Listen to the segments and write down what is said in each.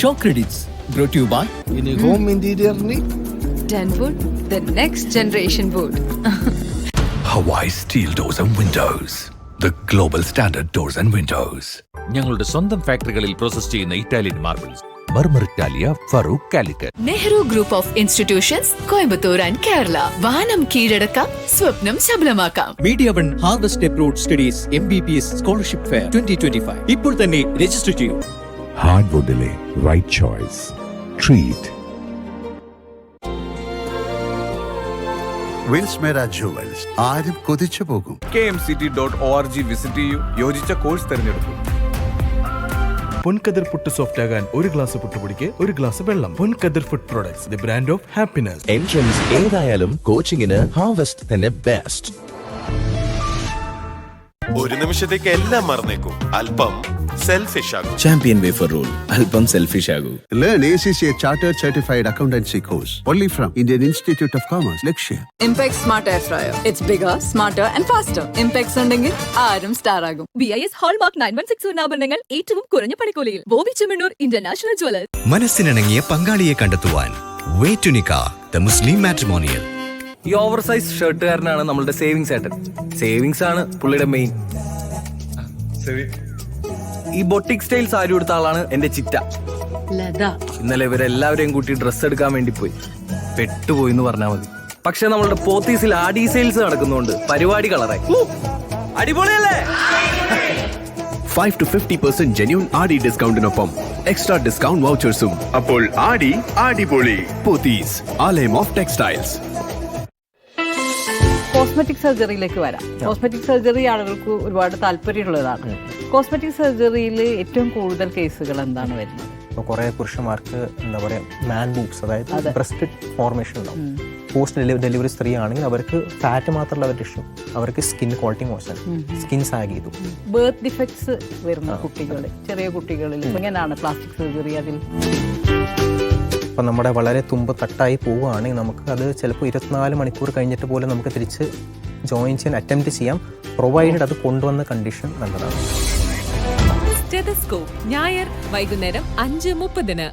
Show credits ഇനി home ഇന്റീരിയറിന് Denwood, the next generation wood. Hawaii Steel Doors and Windows. The global standard doors and windows. ഞങ്ങളുടെ സ്വന്തം ഫാക്ടറികളിൽ process ചെയ്യുന്ന Italian marbles Marmar Italia Farook Calicut Nehru group of institutions Coimbatore and Kerala വാനം കീഴടക്കാം സ്വപ്നം ശബലമാക്കാം. Media one harvest abroad studies M B B S scholarship fair twenty twenty five ഇപ്പോൾ തന്നെ register ചെയ്യൂ. ഹാർഡ്വുഡിലെ റൈറ്റ് ചോയ്സ് ട്രീറ്റ് ജുവൽസ് ആരും കൊതിച്ചു പോകും. K M C T dot O R G visit ചെയ്യൂ. യോജിച്ച കോഴ്സ് തിരഞ്ഞെടുക്കും. പൊൻകതിർ പുട്ട് സോഫ്റ്റ് ആകാൻ ഒരു ഗ്ലാസ് പുട്ടുപൊടിക്ക് ഒരു ഗ്ലാസ് വെള്ളം. Ponkathir food products the brand of happiness entrance ഏതായാലും കോച്ചിങ്ങിന് ഹാർവെസ്റ്റ് തന്നെ ബെസ്റ്റ് ഒരു നിമിഷത്തേക്ക് എല്ലാം മറന്നേക്കും. അല്പം സെൽഫിഷ് ആകും. ചാമ്പ്യൻ വേഫർ റോൾ അല്പം selfish ആകൂ. Learn A C C A chartered certified accountancy course only from Indian institute of commerce Lakshya impact Smart air Fryer. It's bigger, smarter and faster. Impacts ഉണ്ടെങ്കിൽ ആരും star ആകും B I S hallmark nine one six സ്വർണാഭരണങ്ങൾ ഏറ്റവും കുറഞ്ഞ പണിക്കൂലിയിൽ. Bobby Chemmanur international Jewellers മനസ്സിനിണങ്ങിയ പങ്കാളിയെ കണ്ടെത്തുവാൻ വേറ്റുനിക്ക ദ മുസ്ലിം മാട്രിമോണിയൽ ഈ ഓവർ സൈസ് ഷർട്ടുകാരനാണ് നമ്മളുടെ സേവിങ്സ് ഏട്ടൻ. സേവിങ്സ് ആണ് പുള്ളിയുടെ മെയിൻ ഈ ബൊട്ടിക് സ്റ്റൈൽ സാരി എടുത്ത ആളാണ് എന്റെ ചിറ്റ. ലത. ഇന്നലെ ഇവരെല്ലാവരെയും കൂട്ടി ഡ്രസ്സ് എടുക്കാൻ വേണ്ടി പോയി. പെട്ടുപോയി എന്ന് പറഞ്ഞാൽ മതി. പക്ഷെ നമ്മളുടെ പോത്തീസിൽ ആഡി സെയിൽസ് നടക്കുന്നുണ്ട് പരിപാടി കളറായി. അടിപൊളിയല്ലേ? Five to fifty percent genuine Audi ഡിസ്കൗണ്ടിനൊപ്പം extra discount വൗച്ചേഴ്സും അപ്പോൾ ആഡി അടിപൊളി. പോത്തീസ് ആലയം ഓഫ് ടെക്സ്റ്റൈൽസ് കോസ്മെറ്റിക് സർജറിയിലേക്ക് വരാം. കോസ്മെറ്റിക് സർജറി ആളുകൾക്ക് ഒരുപാട് താല്പര്യമുള്ളതാണ്. കോസ്മെറ്റിക് സർജറിയിൽ ഏറ്റവും കൂടുതൽ കേസുകൾ എന്താണ് വരുന്നത്? ഇപ്പോൾ കുറേ പുരുഷന്മാർക്ക് എന്താ പറയുക മാൻ ബൂബ്സ് അതായത് ബ്രസ്റ്റ് ഫോർമേഷൻ ഉണ്ടാവും. പോസ്റ്റ് ഡെലിവറി സ്ത്രീ ആണെങ്കിൽ അവർക്ക് ഫാറ്റ് മാത്രമല്ല അവരുടെ ഇഷ്യൂ അവർക്ക് സ്കിൻ ക്വാളിറ്റി മോശം. സ്കിൻ സാഗ് ചെയ്തു. ബേർത്ത് ഡിഫക്ട്സ് വരുന്ന കുട്ടികൾ ചെറിയ കുട്ടികളിൽ എങ്ങനെയാണ് പ്ലാസ്റ്റിക് സർജറി അതിൽ? ഇപ്പം നമ്മുടെ വളരെ തുമ്പ് തട്ടായി പോവുകയാണെങ്കിൽ നമുക്ക് അത് ചിലപ്പോൾ ഇരുപത്തിനാല് മണിക്കൂർ കഴിഞ്ഞിട്ട് പോലും നമുക്ക് തിരിച്ച് ജോയിൻ ചെയ്യാൻ അറ്റംപ്റ്റ് ചെയ്യാം. പ്രൊവൈഡഡ് അത് കൊണ്ടുവന്ന കണ്ടീഷൻ നല്ലതാണ്. സ്റ്റെതസ്കോപ്പ് ഞായർ വൈകുന്നേരം അഞ്ച് മുപ്പതിന്.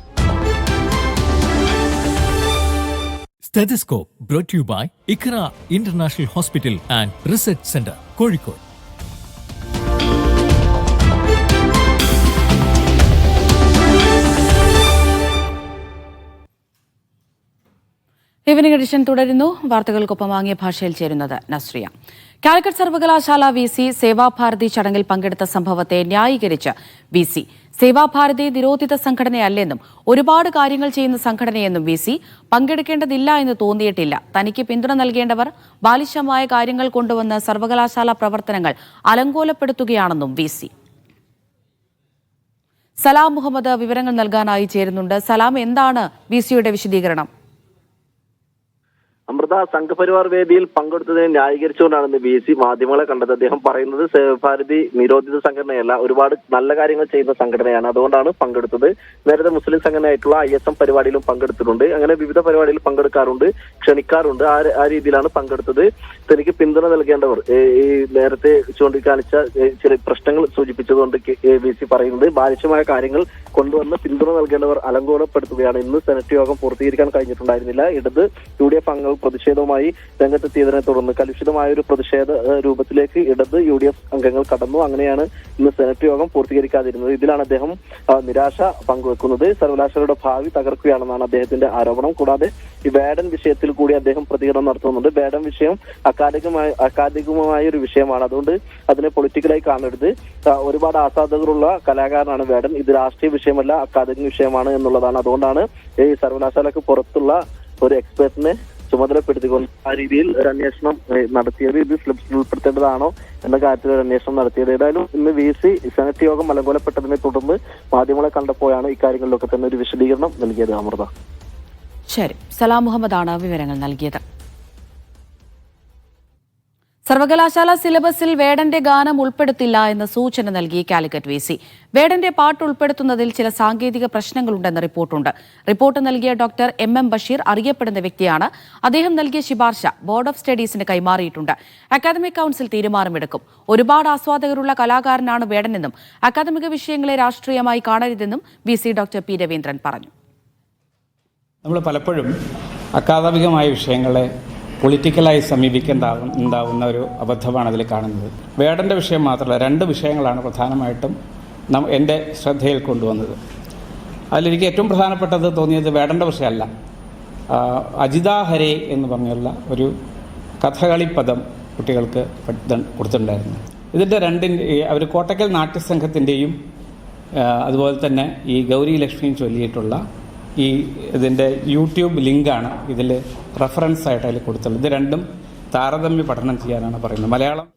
Stethoscope brought you by Iqra international hospital and research centre Kozhikode. Evening edition തുടരുന്നു. വാർത്തകൾക്കൊപ്പം വാങ്ങിയ ഭാഷയിൽ ചേരുന്നത് നസ്രിയ. കാലിക്കറ്റ് സർവകലാശാല വി സി സേവാഭാരതി ചടങ്ങിൽ പങ്കെടുത്ത സംഭവത്തെ ന്യായീകരിച്ച് വി സി സേവാഭാരതി നിരോധിത സംഘടനയല്ലെന്നും ഒരുപാട് കാര്യങ്ങൾ ചെയ്യുന്ന സംഘടനയെന്നും വി സി പങ്കെടുക്കേണ്ടതില്ല എന്ന് തോന്നിയിട്ടില്ല. തനിക്ക് പിന്തുണ നൽകേണ്ടവർ ബാലിശമായ കാര്യങ്ങൾ കൊണ്ടുവന്ന് സർവകലാശാല പ്രവർത്തനങ്ങൾ അലങ്കോലപ്പെടുത്തുകയാണെന്നും വി സി. സലാം മുഹമ്മദ് വിവരങ്ങൾ നൽകാനായി ചേരുന്നുണ്ട്. സലാം എന്താണ് വി സിയുടെ വിശദീകരണം? അമൃത സംഘപരിവാർ വേദിയിൽ പങ്കെടുത്തതിനെ ന്യായീകരിച്ചുകൊണ്ടാണ് ഇന്ന് ബി സി മാധ്യമങ്ങളെ കണ്ടത്. അദ്ദേഹം പറയുന്നത് ഭാരതി നിരോധിത സംഘടനയല്ല ഒരുപാട് നല്ല കാര്യങ്ങൾ ചെയ്യുന്ന സംഘടനയാണ് അതുകൊണ്ടാണ് പങ്കെടുത്തത്. നേരത്തെ മുസ്ലിം സംഘടനയായിട്ടുള്ള ഐ എസ് എം പരിപാടിയിലും പങ്കെടുത്തിട്ടുണ്ട്. അങ്ങനെ വിവിധ പരിപാടിയിൽ പങ്കെടുക്കാറുണ്ട് ക്ഷണിക്കാറുണ്ട്. ആ ആ രീതിയിലാണ് പങ്കെടുത്തത്. തനിക്ക് പിന്തുണ നൽകേണ്ടവർ ഈ നേരത്തെ ചൂണ്ടിക്കാണിച്ച ചില പ്രശ്നങ്ങൾ സൂചിപ്പിച്ചതുകൊണ്ട് ബി സി പറയുന്നത് ബാലിശമായ കാര്യങ്ങൾ കൊണ്ടുവന്ന് പിന്തുണ നൽകേണ്ടവർ അലങ്കോലപ്പെടുത്തുകയാണ്. ഇന്ന് സെനറ്റ് യോഗം പൂർത്തീകരിക്കാൻ കഴിഞ്ഞിട്ടുണ്ടായിരുന്നില്ല. ഇടത് യു ഡി എഫ് അംഗങ്ങൾ പ്രതിഷേധവുമായി രംഗത്തെത്തിയതിനെ തുടർന്ന് കലുഷിതമായ ഒരു പ്രതിഷേധ രൂപത്തിലേക്ക് ഇടത് യു ഡി എഫ് അംഗങ്ങൾ കടന്നു. അങ്ങനെയാണ് ഇന്ന് സെനറ്റ് യോഗം പൂർത്തീകരിക്കാതിരുന്നത്. ഇതിലാണ് അദ്ദേഹം നിരാശ പങ്കുവെക്കുന്നത്. സർവകലാശാലയുടെ ഭാവി തകർക്കുകയാണെന്നാണ് അദ്ദേഹത്തിന്റെ ആരോപണം. കൂടാതെ ഈ വേടൻ വിഷയത്തിൽ കൂടി അദ്ദേഹം പ്രതികരണം നടത്തുന്നുണ്ട്. വേടൻ വിഷയം അക്കാദമികമായ അക്കാദമികമായ ഒരു വിഷയമാണ്. അതുകൊണ്ട് അതിനെ പൊളിറ്റിക്കലായി കാണരുത്. ഒരുപാട് ആസാദകരുള്ള കലാകാരനാണ് വേടൻ. ഇത് രാഷ്ട്രീയ വിഷയമല്ല അക്കാദമിക വിഷയമാണ് എന്നുള്ളതാണ്. അതുകൊണ്ടാണ് ഈ സർവകലാശാലക്ക് പുറത്തുള്ള ഒരു എക്സ്പെർട്ടിനെ ചുമതലപ്പെടുത്തിക്കൊണ്ട് ആ രീതിയിൽ ഒരു അന്വേഷണം നടത്തിയത് ഇത് സ്ലിപ്സിൽ ഉൾപ്പെടുത്തേണ്ടതാണോ എന്ന കാര്യത്തിൽ ഒരു അന്വേഷണം നടത്തിയത്. ഏതായാലും ഇന്ന് വി സി സെനറ്റ് യോഗം അലങ്കോലപ്പെട്ടതിനെ തുടർന്ന് മാധ്യമങ്ങളെ കണ്ടപ്പോഴാണ് ഇക്കാര്യങ്ങളിലൊക്കെ തന്നെ ഒരു വിശദീകരണം നൽകിയത് അമൃത. ശരി. സലാം മുഹമ്മദാണ് വിവരങ്ങൾ നൽകിയത്. സർവകലാശാല സിലബസിൽ വേടന്റെ ഗാനം ഉൾപ്പെടുത്തില്ല എന്ന സൂചന നൽകി കാലിക്കറ്റ് വി സി. വേടന്റെ പാട്ട് ഉൾപ്പെടുത്തുന്നതിൽ ചില സാങ്കേതിക പ്രശ്നങ്ങളുണ്ടെന്ന് റിപ്പോർട്ടുണ്ട്. റിപ്പോർട്ട് നൽകിയ ഡോക്ടർ എം എം ബഷീർ അറിയപ്പെടുന്ന വ്യക്തിയാണ്. അദ്ദേഹം നൽകിയ ശുപാർശ ബോർഡ് ഓഫ് സ്റ്റഡീസിന് കൈമാറിയിട്ടുണ്ട്. അക്കാദമിക് കൌൺസിൽ തീരുമാനമെടുക്കും. ഒരുപാട് ആസ്വാദകരുള്ള കലാകാരനാണ് വേടനെന്നും അക്കാദമിക വിഷയങ്ങളെ രാഷ്ട്രീയമായി കാണരുതെന്നും V C doctor P Raveendran പറഞ്ഞു. നമ്മൾ പലപ്പോഴും അക്കാദമികമായ വിഷയങ്ങളെ പൊളിറ്റിക്കലായി സമീപിക്കേണ്ട ഉണ്ടാവുന്ന ഒരു അബദ്ധമാണ് അതിൽ കാണുന്നത്. വേടന്റെ വിഷയം മാത്രമല്ല രണ്ട് വിഷയങ്ങളാണ് പ്രധാനമായിട്ടും നം എന്റെ ശ്രദ്ധയിൽ കൊണ്ടുവന്നത്. അതിലെനിക്ക് ഏറ്റവും പ്രധാനപ്പെട്ടത് തോന്നിയത് വേടന്റെ വിഷയമല്ല. അജിതാ ഹരേ എന്ന് പറഞ്ഞുള്ള ഒരു കഥകളി പദം കുട്ടികൾക്ക് കൊടുത്തിട്ടുണ്ടായിരുന്നു. ഇതിന്റെ രണ്ടിന്റെ അവർ കോട്ടക്കൽ നാട്യസംഘത്തിന്റെയും അതുപോലെ തന്നെ ഈ ഗൗരി ലക്ഷ്മിയും ചൊല്ലിയിട്ടുള്ള ഈ ഇതിന്റെ യൂട്യൂബ് ലിങ്കാണ് ഇതിൽ റെഫറൻസ് ആയിട്ട് അതിൽ കൊടുത്തുള്ളത്. ഇത് രണ്ടും താരതമ്യ പഠനം ചെയ്യാനാണ് പറയുന്നത്. മലയാളം